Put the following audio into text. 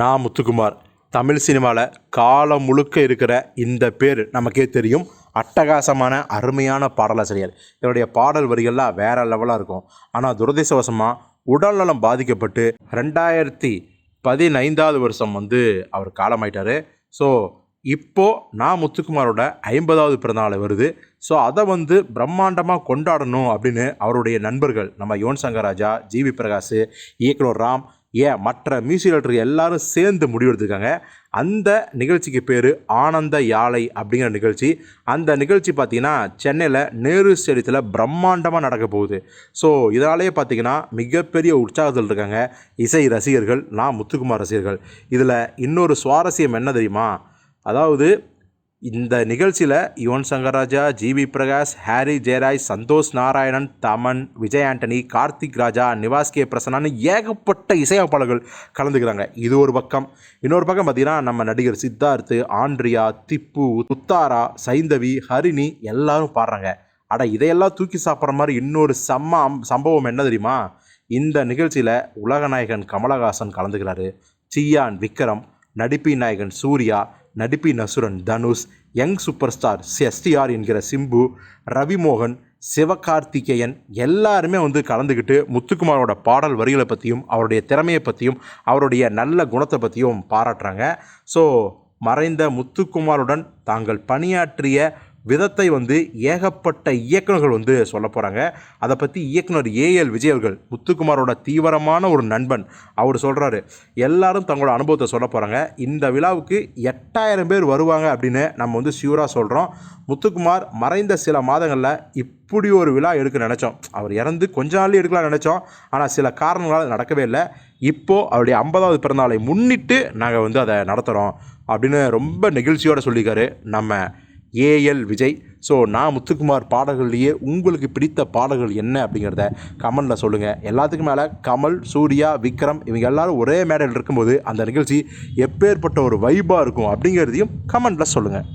நான் முத்துக்குமார். தமிழ் சினிமாவில் காலம் முழுக்க இருக்கிற இந்த பேர் நமக்கே தெரியும். அட்டகாசமான அருமையான பாடலாசிரியர். இவருடைய பாடல் வரிகள்லாம் வேற லெவலாக இருக்கும். ஆனால் துரதிர்ஷ்டவசமாக உடல்நலம் பாதிக்கப்பட்டு ரெண்டாயிரத்தி பதினைந்தாவது வருஷம் வந்து அவர் காலமாயிட்டார். ஸோ இப்போ நான் முத்துக்குமாரோட ஐம்பதாவது பிறந்தநாள் வருது. ஸோ அதை வந்து பிரம்மாண்டமாக கொண்டாடணும் அப்படின்னு அவருடைய நண்பர்கள் நம்ம யுவன் சங்கர் ராஜா ஜிவி பிரகாஷ் இயக்குனர் ராம் ஏன்? மற்ற மியூசிக் எல்லாரும் சேர்ந்து முடிவெடுத்துருக்காங்க அந்த நிகழ்ச்சிக்கு பேர் ஆனந்த யாழை அப்படிங்கிற நிகழ்ச்சி. அந்த நிகழ்ச்சி பார்த்திங்கன்னா சென்னையில் நேரு ஸ்டேடியத்தில் பிரம்மாண்டமாக நடக்க போகுது. ஸோ இதனாலேயே பார்த்திங்கன்னா மிகப்பெரிய உற்சாகத்தில் இருக்காங்க இசை ரசிகர்கள். நான் முத்துக்குமார் ரசிகர்கள். இதில் இன்னொரு சுவாரஸ்யம் என்ன தெரியுமா? அதாவது இந்த நிகழ்ச்சியில் யுவன் சங்கர் ராஜா ஜிவி பிரகாஷ் ஹாரி ஜெயராஜ் சந்தோஷ் நாராயணன் தமன் விஜய் ஆண்டனி கார்த்திக் ராஜா நிவாஸ் கே. பிரசன்னான்னு ஏகப்பட்ட இசையமைப்பாளர்கள் கலந்துக்கிறாங்க. இது ஒரு பக்கம். இன்னொரு பக்கம் பார்த்திங்கன்னா நம்ம நடிகர் சித்தார்த்து ஆண்ட்ரியா திப்பு துத்தாரா சைந்தவி ஹரிணி எல்லாரும் பாடுறாங்க. அட இதையெல்லாம் தூக்கி சாப்பிட்ற மாதிரி இன்னொரு செம்ம சம்பவம் என்ன தெரியுமா? இந்த நிகழ்ச்சியில் உலகநாயகன் கமலஹாசன் கலந்துக்கிறாரு. சியான் விக்ரம் நடிப்பி நாயகன் சூர்யா நடிப்பின் அசுரன் Dhanush young super star STR என்கிற சிம்பு ரவிமோகன் சிவகார்த்திகேயன் எல்லாருமே வந்து கலந்துக்கிட்டு முத்துக்குமாரோட பாடல் வரிகளை பற்றியும் அவருடைய திறமையை பற்றியும் அவருடைய நல்ல குணத்தை பற்றியும் பாராட்டுறாங்க. ஸோ மறைந்த முத்துக்குமாருடன் தாங்கள் பணியாற்றிய விதத்தை வந்து ஏகப்பட்ட இயக்குனர்கள் வந்து சொல்ல போகிறாங்க அதை பற்றி இயக்குனர் ஏஎல் விஜய் அவர்கள் முத்துக்குமாரோட தீவிரமான ஒரு நண்பன் அவர் சொல்கிறாரு எல்லாரும் தங்களோட அனுபவத்தை சொல்ல போகிறாங்க இந்த விழாவுக்கு எட்டாயிரம் பேர் வருவாங்க அப்படின்னு நம்ம வந்து ஷியூராக சொல்கிறோம் முத்துக்குமார் மறைந்த சில மாதங்களில் இப்படி ஒரு விழா எடுக்க நினச்சோம். அவர் இறந்து கொஞ்ச நாள் எடுக்கலாம் நினச்சோம். ஆனால் சில காரணங்களால் நடக்கவே இல்லை. இப்போது அவருடைய ஐம்பதாவது பிறந்தநாளை முன்னிட்டு நாங்கள் வந்து அதை நடத்துகிறோம் அப்படின்னு ரொம்ப நெகிழ்ச்சியோடு சொல்லியிருக்காரு நம்ம ஏஎல் விஜய். ஸோ நான் முத்துக்குமார் பாடல்கள்லேயே உங்களுக்கு பிடித்த பாடல்கள் என்ன அப்படிங்கிறத கமலில் சொல்லுங்கள் எல்லாத்துக்கும் மேலே கமல் சூர்யா விக்ரம் இவங்க எல்லாரும் ஒரே மேடையில் இருக்கும்போது அந்த நிகழ்ச்சி எப்பேற்பட்ட ஒரு வைபாக இருக்கும் அப்படிங்கிறதையும் கமெண்டில் சொல்லுங்கள்